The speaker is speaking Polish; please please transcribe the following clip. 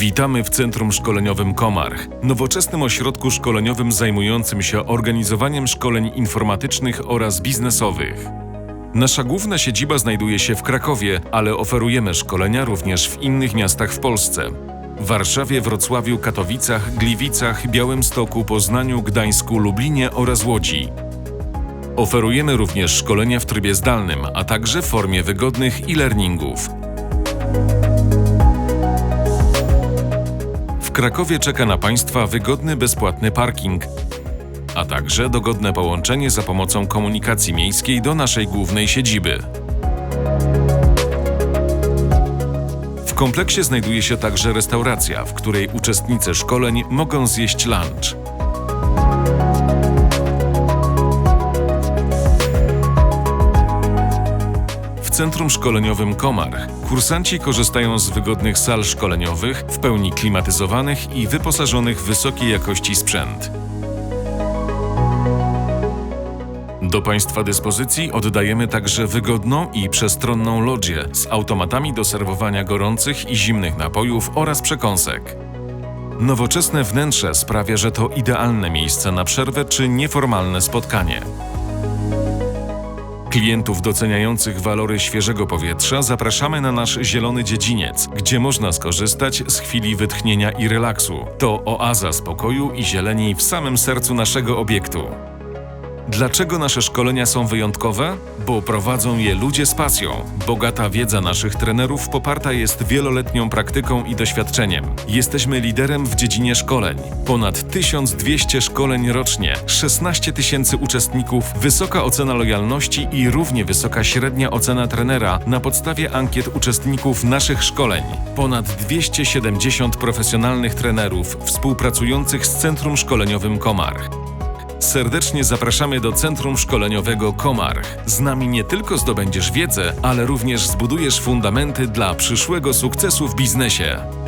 Witamy w Centrum Szkoleniowym Komarch, nowoczesnym ośrodku szkoleniowym zajmującym się organizowaniem szkoleń informatycznych oraz biznesowych. Nasza główna siedziba znajduje się w Krakowie, ale oferujemy szkolenia również w innych miastach w Polsce. Warszawie, Wrocławiu, Katowicach, Gliwicach, Białymstoku, Poznaniu, Gdańsku, Lublinie oraz Łodzi. Oferujemy również szkolenia w trybie zdalnym, a także w formie wygodnych e-learningów. Krakowie czeka na Państwa wygodny, bezpłatny parking, a także dogodne połączenie za pomocą komunikacji miejskiej do naszej głównej siedziby. W kompleksie znajduje się także restauracja, w której uczestnicy szkoleń mogą zjeść lunch. Centrum Szkoleniowym Komarch kursanci korzystają z wygodnych sal szkoleniowych, w pełni klimatyzowanych i wyposażonych w wysokiej jakości sprzęt. Do Państwa dyspozycji oddajemy także wygodną i przestronną lodzię z automatami do serwowania gorących i zimnych napojów oraz przekąsek. Nowoczesne wnętrze sprawia, że to idealne miejsce na przerwę czy nieformalne spotkanie. Klientów doceniających walory świeżego powietrza zapraszamy na nasz zielony dziedziniec, gdzie można skorzystać z chwili wytchnienia i relaksu. To oaza spokoju i zieleni w samym sercu naszego obiektu. Dlaczego nasze szkolenia są wyjątkowe? Bo prowadzą je ludzie z pasją. Bogata wiedza naszych trenerów poparta jest wieloletnią praktyką i doświadczeniem. Jesteśmy liderem w dziedzinie szkoleń. Ponad 1200 szkoleń rocznie, 16 tysięcy uczestników, wysoka ocena lojalności i równie wysoka średnia ocena trenera na podstawie ankiet uczestników naszych szkoleń. Ponad 270 profesjonalnych trenerów współpracujących z Centrum Szkoleniowym Komarch. Serdecznie zapraszamy do Centrum Szkoleniowego Komarch. Z nami nie tylko zdobędziesz wiedzę, ale również zbudujesz fundamenty dla przyszłego sukcesu w biznesie.